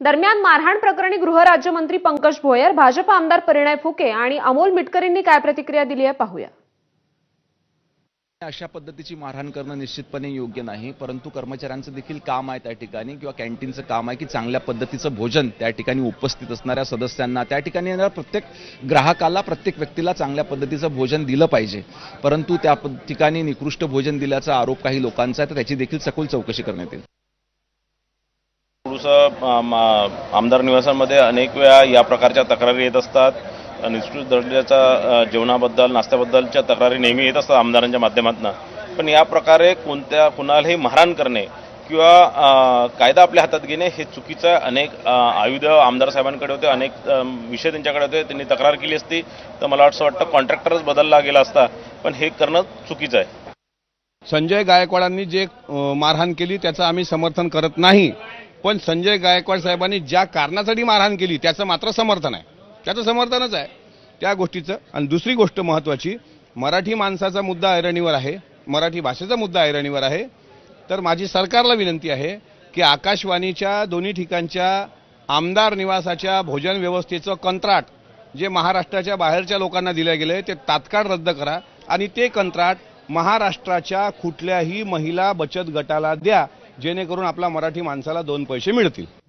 दरम्यान मारहाण प्रकरणी गृहराज्यमंत्री पंकज भोयर भाजप आमदार परिणय फुके आणि अमोल मिटकरींनी काय प्रतिक्रिया दिली आहे पाहूया. अशा पद्धतीची मारहाण करणं निश्चितपणे योग्य नाही परंतु कर्मचाऱ्यांचं देखील काम आहे त्या ठिकाणी किंवा कॅन्टीनचं काम आहे की चांगल्या पद्धतीचं भोजन त्या ठिकाणी उपस्थित असणाऱ्या सदस्यांना त्या ठिकाणी येणाऱ्या प्रत्येक ग्राहकाला प्रत्येक व्यक्तीला चांगल्या पद्धतीचं भोजन दिलं पाहिजे. परंतु त्या ठिकाणी निकृष्ट भोजन दिल्याचा आरोप काही लोकांचा आहे तर त्याची देखील सखोल चौकशी करण्यात येईल. जसं आमदार निवासामध्ये अनेक वेळा या प्रकारच्या तक्रारी येत असतात. निष्कृत दर्जाच्या जेवणाबद्दल नाश्त्याबद्दलच्या तक्रारी नेहमी येत असतात आमदारांच्या माध्यमातून. पण या प्रकारे कोणत्या कुणालाही मारहाण करणे किंवा कायदा आपल्या हातात घेणे हे चुकीचं आहे. अनेक आयुध आमदार साहेबांकडे होते अनेक विषय त्यांच्याकडे होते. त्यांनी तक्रार केली असती तर मला असं वाटतं कॉन्ट्रॅक्टरच बदलला गेला असता. पण हे करणं चुकीचं आहे. संजय गायकवाडांनी जे मारहाण केली त्याचं आम्ही समर्थन करत नाही. पण संजय गायकवाड साहेबांनी ज्या कारणासाठी मारहाण केली त्याचं मात्र समर्थन आहे. त्याचं समर्थनच आहे. त्या गोष्टीचं. आणि दुसरी गोष्ट महत्त्वाची मराठी माणसाचा मुद्दा ऐरणीवर आहे मराठी भाषेचा मुद्दा ऐरणीवर आहे. तर माझी सरकारला विनंती आहे की आकाशवाणीच्या दोन्ही ठिकाणच्या आमदार निवासाच्या भोजन व्यवस्थेचं कंत्राट जे महाराष्ट्राच्या बाहेरच्या लोकांना दिलं गेलं ते तात्काळ रद्द करा. आणि ते कंत्राट महाराष्ट्राच्या कुठल्याही महिला बचत गटाला द्या. जेणेकरून आपला मराठी माणसाला दोन पैसे मिळतील.